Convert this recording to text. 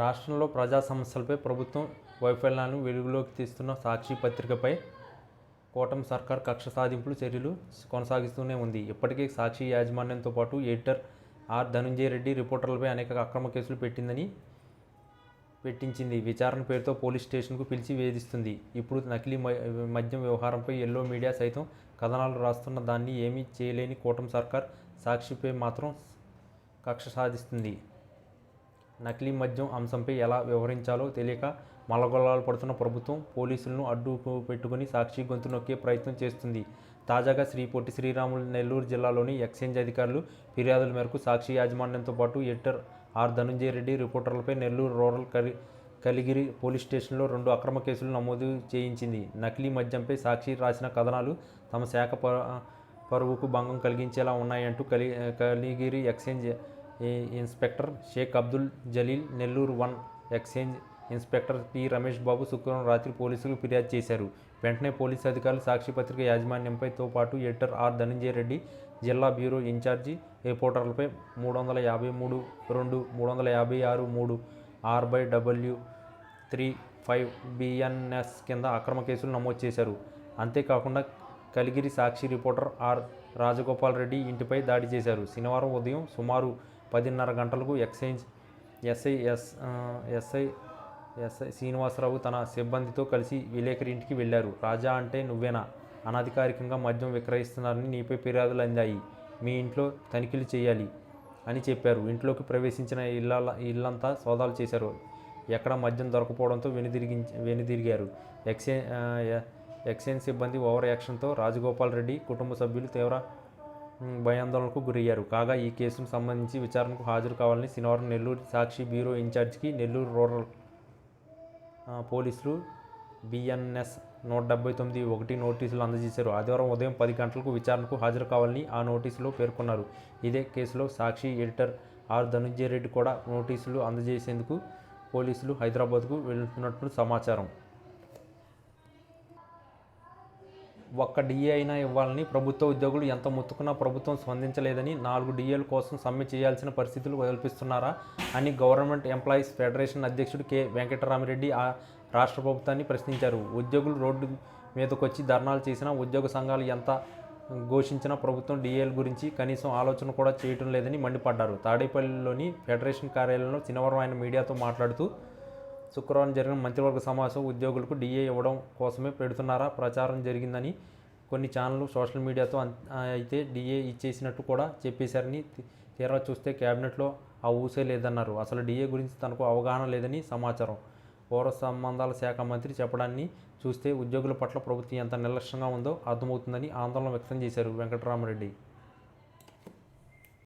రాష్ట్రంలో ప్రజా సమస్యలపై ప్రభుత్వం వైఫల్యాలను వెలుగులోకి తీస్తున్న సాక్షి పత్రికపై కూటమి సర్కార్ కక్ష సాధింపులు చర్యలు కొనసాగిస్తూనే ఉంది. ఇప్పటికే సాక్షి యాజమాన్యంతో పాటు ఎడిటర్ ఆర్ ధనుంజయ రెడ్డి రిపోర్టర్లపై అనేక అక్రమ కేసులు పెట్టిందని పెట్టించింది. విచారణ పేరుతో పోలీస్ స్టేషన్కు పిలిచి వేధిస్తుంది. ఇప్పుడు నకిలీ మద్యం వ్యవహారంపై ఎల్లో మీడియా సైతం కథనాలు రాస్తున్న దాన్ని ఏమీ చేయలేని కూటమి సర్కార్ సాక్షిపై మాత్రం కక్ష సాధిస్తుంది. నకిలీ మద్యం అంశంపై ఎలా వ్యవహరించాలో తెలియక మలగొల్లాలు పడుతున్న ప్రభుత్వం పోలీసులను అడ్డు పెట్టుకుని సాక్షి గొంతు నొక్కే ప్రయత్నం చేస్తుంది. తాజాగా శ్రీ పొట్టి శ్రీరాములు నెల్లూరు జిల్లాలోని ఎక్స్చేంజ్ అధికారులు ఫిర్యాదుల మేరకు సాక్షి యాజమాన్యంతో పాటు ఎడిటర్ ఆర్ ధనుంజయ రెడ్డి రిపోర్టర్లపై నెల్లూరు రూరల్ కలి కలిగిరి పోలీస్ స్టేషన్లో రెండు అక్రమ కేసులు నమోదు చేయించింది. నకిలీ మద్యంపై సాక్షి రాసిన కథనాలు తమ శాఖ పరువుకు భంగం కలిగించేలా ఉన్నాయంటూ కలి Kaligiri exchange inspector Shaik Abdul Jaleel Nellore one exchange inspector P Ramesh Babu శుక్రవారం రాత్రి పోలీసులకు ఫిర్యాదు చేశారు. వెంటనే పోలీసు అధికారులు సాక్షి పత్రిక యాజమాన్యంపై తో పాటు ఎడిటర్ ఆర్ ధనంజయ రెడ్డి జిల్లా బ్యూరో ఇన్ఛార్జి రిపోర్టర్లపై మూడు వందల యాభై మూడు రెండు మూడు వందల యాభై ఆరు మూడు R by W three five BNS కింద అక్రమ కేసులు నమోదు చేశారు. అంతేకాకుండా కలిగిరి సాక్షి రిపోర్టర్ ఆర్ రాజగోపాల్ రెడ్డి ఇంటిపై దాడి చేశారు. శనివారం ఉదయం సుమారు పదిన్నర గంటలకు exchange SI S SI SI Srinivasarao తన సిబ్బందితో కలిసి విలేకరి ఇంటికి వెళ్ళారు. రాజా అంటే నువ్వేనా? అనధికారికంగా మద్యం విక్రయిస్తున్నారని నీపై ఫిర్యాదులు అందాయి. మీ ఇంట్లో తనిఖీలు చేయాలి అని చెప్పారు. ఇంట్లోకి ప్రవేశించిన ఇళ్ళ ఇల్లంతా సోదాలు చేశారు. ఎక్కడ మద్యం దొరకపోవడంతో వెనుదిరిగి వెనుదిరిగారు. ఎక్సే ఎక్సైజ్ సిబ్బంది ఓవర్ యాక్షన్తో రాజగోపాల్ రెడ్డి కుటుంబ సభ్యులు తీవ్ర భయాందోళనకు గురయ్యారు. కాగా ఈ కేసుకు సంబంధించి విచారణకు హాజరు కావాలని శనివారం నెల్లూరు సాక్షి బ్యూరో ఇన్ఛార్జికి నెల్లూరు రూరల్ పోలీసులు బిఎన్ఎస్ నూట డెబ్బై తొమ్మిది ఒకటి నోటీసులు అందజేశారు. ఆదివారం ఉదయం పది గంటలకు విచారణకు హాజరు కావాలని ఆ నోటీసులో పేర్కొన్నారు. ఇదే కేసులో సాక్షి ఎడిటర్ ఆర్ ధనుంజయ రెడ్డి కూడా నోటీసులు అందజేసేందుకు పోలీసులు హైదరాబాద్కు వెళ్తున్నట్లు సమాచారం. ఒక్క డిఏ అయినా ఇవ్వాలని ప్రభుత్వ ఉద్యోగులు ఎంత ముత్తుకున్నా ప్రభుత్వం స్పందించలేదని నాలుగు డిఏల కోసం సమ్మె చేయాల్సిన పరిస్థితులు కల్పిస్తున్నారా అని గవర్నమెంట్ ఎంప్లాయీస్ ఫెడరేషన్ అధ్యక్షుడు కె. వెంకటరామిరెడ్డి ఆ రాష్ట్ర ప్రభుత్వాన్ని ప్రశ్నించారు. ఉద్యోగులు రోడ్డు మీదకొచ్చి ధర్నాలు చేసినా ఉద్యోగ సంఘాలు ఎంత ఘోషించినా ప్రభుత్వం డిఏల గురించి కనీసం ఆలోచన కూడా చేయటం లేదని మండిపడ్డారు. తాడేపల్లిలోని ఫెడరేషన్ కార్యాలయంలో శనివారం ఆయన మీడియాతో మాట్లాడుతూ శుక్రవారం జరిగిన మంత్రివర్గ సమావేశం ఉద్యోగులకు డిఏ ఇవ్వడం కోసమే పెడుతున్నారా? ప్రచారం జరిగిందని కొన్ని ఛానళ్ళు సోషల్ మీడియాతో అయితే డిఏ ఇచ్చేసినట్టు కూడా చెప్పేశారని తీరా చూస్తే కేబినెట్లో ఆ ఊసే లేదన్నారు. అసలు డిఏ గురించి తనకు అవగాహన లేదని సమాచారం. పౌర సంబంధాల శాఖ మంత్రి చెప్పడాన్ని చూస్తే ఉద్యోగుల పట్ల ప్రభుత్వం ఎంత నిర్లక్ష్యంగా ఉందో అర్థమవుతుందని ఆందోళన వ్యక్తం చేశారు వెంకటరామరెడ్డి.